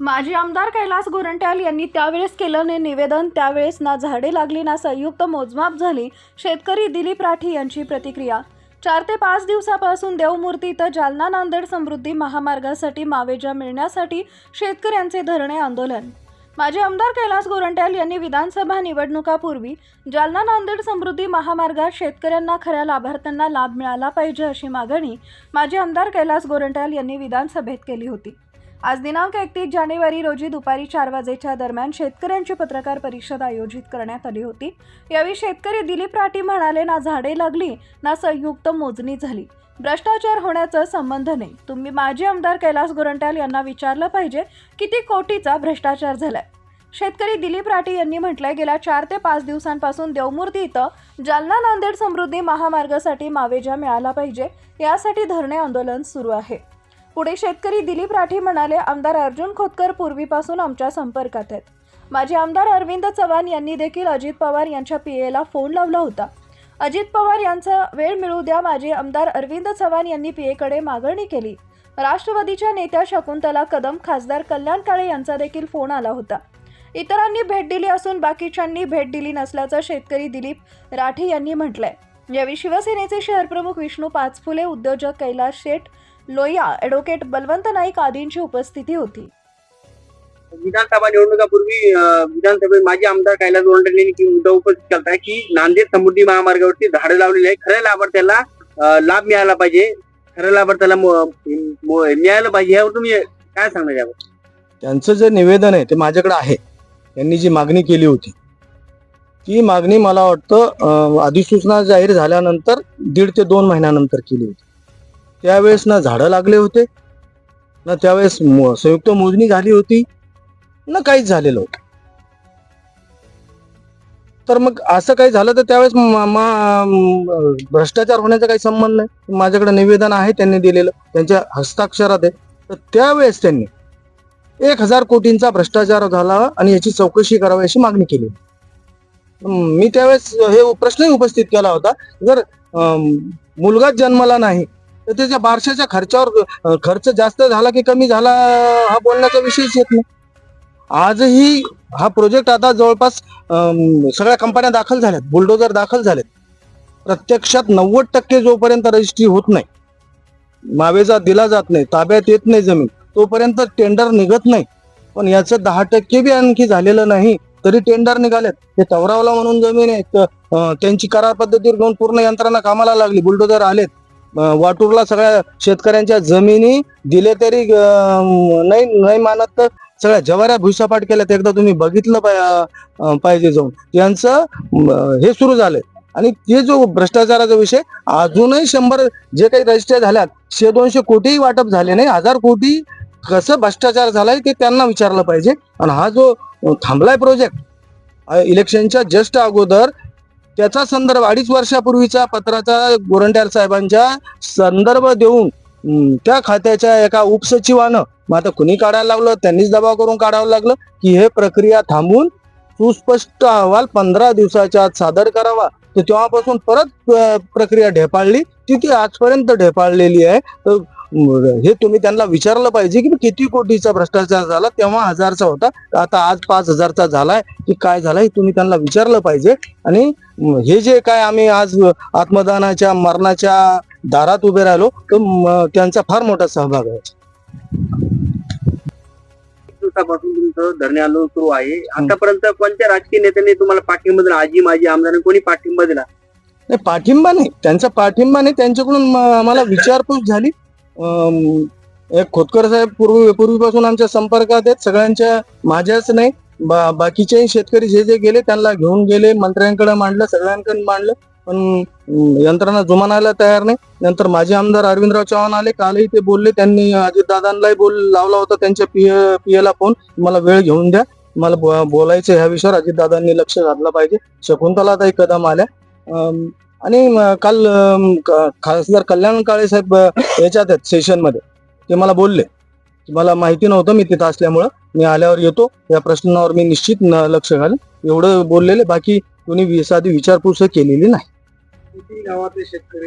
माजी आमदार कैलास गोरंट्याल यांनी त्यावेळेस केलं ने निवेदन त्यावेळेस ना झाडे लागली ना संयुक्त मोजमाप झाली. शेतकरी दिलीप राठी यांची प्रतिक्रिया. चार ते पाच दिवसापासून देवमूर्ती इथं जालना नांदेड समृद्धी महामार्गासाठी मावेजा मिळण्यासाठी शेतकऱ्यांचे धरणे आंदोलन. माजी आमदार कैलास गोरंट्याल यांनी विधानसभा निवडणुकापूर्वी जालना नांदेड समृद्धी महामार्गात शेतकऱ्यांना खऱ्या लाभार्थ्यांना लाभ मिळाला पाहिजे अशी मागणी माजी आमदार कैलास गोरंट्याल यांनी विधानसभेत केली होती. आज दिनांक एकतीस जानेवारी रोजी दुपारी चार वाजेच्या दरम्यान शेतकऱ्यांची पत्रकार परिषद आयोजित करण्यात आली होती. यावेळी शेतकरी दिलीप राठी म्हणाले ना झाडे लागली ना संयुक्त मोजणी झाली. भ्रष्टाचार होण्याचा संबंध नाही. तुम्ही माजी आमदार कैलास गोरंट्याल यांना विचारलं पाहिजे किती कोटीचा भ्रष्टाचार झालाय शेतकरी दिलीप राठी यांनी म्हटलंय गेल्या चार ते पाच दिवसांपासून देवमूर्ती इथं जालना नांदेड समृद्धी महामार्गासाठी मावेजा मिळाला पाहिजे. यासाठी धरणे आंदोलन सुरू आहे. पुढे शेतकरी दिलीप राठी म्हणाले आमदार अर्जुन खोतकर पूर्वीपासून आमच्या संपर्कात आहेत. माजी आमदार अरविंद चव्हाण यांनी देखील अजित पवार यांच्या पीएला फोन लावला होता. अजित पवार यांचा वेळ मिळू द्या माजी आमदार अरविंद चव्हाण यांनी पीएकडे मागणी केली. राष्ट्रवादीच्या नेत्या शकुंतला कदम खासदार कल्याण काळे यांचा देखील फोन आला होता. इतरांनी भेट दिली असून बाकीच्यांनी भेट दिली नसल्याचं शेतकरी दिलीप राठी यांनी म्हटलंय. यावेळी शिवसेनेचे शहरप्रमुख विष्णू पाचफुले उद्योजक कैलास शेठ लोया ॲडव्होकेट बलवंत नाईक आदींची उपस्थिती होती. विधानसभा निवडणुकापूर्वी विधानसभेत माजी आमदार कैलास यांनी की मुद्दा उपस्थित आहे की नांदेड समृद्धी महामार्गावरती झाडं लावलेली आहे खऱ्या लाभार्थ्याला लाभ मिळाला पाहिजे. खऱ्या लाभार्थ्याला मो- मो- मिळालं पाहिजे. यावर तुम्ही काय सांगणार यावर? त्यांचं जे निवेदन आहे ते माझ्याकडे आहे. त्यांनी जी मागणी केली होती. ती मागणी मला वाटतं अधिसूचना जाहीर झाल्यानंतर दीड ते दोन महिन्यानंतर केली होती. त्यावेळेस ना झाडं लागले होते. ना त्यावेळेस संयुक्त मोजणी झाली होती. ना काहीच झालेलं होतं. तर मग असं काही झालं तर त्यावेळेस मा- भ्रष्टाचार होण्याचा काही संबंध नाही. माझ्याकडे निवेदन आहे त्यांनी दिलेलं. त्यांच्या हस्ताक्षरात आहे. तर त्यावेळेस त्यांनी एक हजार कोटींचा भ्रष्टाचार झाला आणि याची चौकशी करावी अशी मागणी केली. मी त्यावेळेस हे प्रश्नही उपस्थित केला होता. जर मुलगाच जन्मला नाही तर त्याच्या बारशाच्या खर्चावर खर्च जास्त झाला की कमी झाला हा बोलण्याचा विषयच येत नाही. आजही हा प्रोजेक्ट आता जवळपास सगळ्या कंपन्या दाखल झाल्यात बुलडोजर दाखल झालेत. प्रत्यक्षात नव्वद टक्के जोपर्यंत रजिस्ट्री होत नाही मावेजा दिला जात नाही ताब्यात येत नाही जमीन तोपर्यंत टेंडर निघत नाही. पण याचं दहा टक्के बी आणखी झालेलं नाही तरी टेंडर निघालेत हे तवरावला म्हणून जमीन आहे त्यांची करार पद्धतीवर घेऊन पूर्ण यंत्रणा कामाला लागली बुलडोजर आलेत. वाटूरला सगळ्या शेतकऱ्यांच्या जमिनी दिले तरी नाही नाही मानत तर सगळ्या जवाऱ्या भुईसपाट केल्यात. एकदा तुम्ही बघितलं पाहिजे जाऊन. यांचं हे सुरू झालंय. आणि ते जो भ्रष्टाचाराचा विषय अजूनही शंभर जे काही रजिस्टर झाल्यात शे दोनशे कोटीही वाटप झाले नाही. हजार कोटी कसं भ्रष्टाचार झालाय ते त्यांना विचारलं पाहिजे. आणि हा जो थांबलाय प्रोजेक्ट इलेक्शनच्या जस्ट अगोदर त्याचा संदर्भ अडीच वर्षापूर्वीच्या पत्राचा गोरंट्याल साहेबांच्या संदर्भ देऊन त्या खात्याच्या एका उपसचिवानं मग आता कुणी काढायला लागलं? त्यांनीच दबाव करून काढावं लागलं की हे प्रक्रिया थांबून सुस्पष्ट अहवाल पंधरा दिवसाच्या आत सादर करावा. तर तेव्हापासून परत प्रक्रिया ढेपाळली. ती ती आजपर्यंत ढेपाळलेली आहे. तर हे तुम्ही त्यांना विचारलं पाहिजे की किती कोटीचा भ्रष्टाचार झाला तेव्हा हजारचा होता. आता आज पाच हजारचा झालाय की काय झालाय हे तुम्ही त्यांना विचारलं पाहिजे. आणि हे जे काय आम्ही आज आत्मदानाच्या मरणाच्या दारात उभे राहिलो तर त्यांचा फार मोठा सहभाग आहे. एक दिवसापासून तुमचं धरणे आंदोलन सुरू आहे. आतापर्यंत कोणत्या राजकीय नेत्यांनी तुम्हाला पाठिंबा दिला? आजी माजी आमदारांनी कोणी पाठिंबा दिला? नाही पाठिंबा नाही. त्यांचा पाठिंबा नाही. त्यांच्याकडून आम्हाला विचारपूस झाली. खोतकर साहेब पूर्वी पूर्वीपासून आमच्या संपर्कात आहेत. सगळ्यांच्या माझ्याच नाही बा बाकीचेही शेतकरी जे जे गेले त्यांना घेऊन गेले मंत्र्यांकडे मांडलं सगळ्यांकडे मांडलं. पण यंत्रणा जुमानायला तयार नाही. नंतर माझे आमदार अरविंदराव चव्हाण आले कालही ते बोलले त्यांनी अजितदादांनाही बोल लावला होता त्यांच्या पी पीएला फोन. मला वेळ घेऊन द्या. मला बोलायचं ह्या विषयावर अजितदादांनी लक्ष घातलं पाहिजे. शकुंतलाताई कदम आल्या. आणि काल खासदार कल्याण काळे साहेब याच्यात आहेत सेशनमध्ये ते मला बोलले. मला माहिती नव्हतं मी तिथं असल्यामुळं मी आल्यावर येतो. या प्रश्नावर मी निश्चित न- लक्ष घालेन एवढं बोललेले बाकी कोणी वि- साधी विचारपूस केलेली नाही. शेतकरी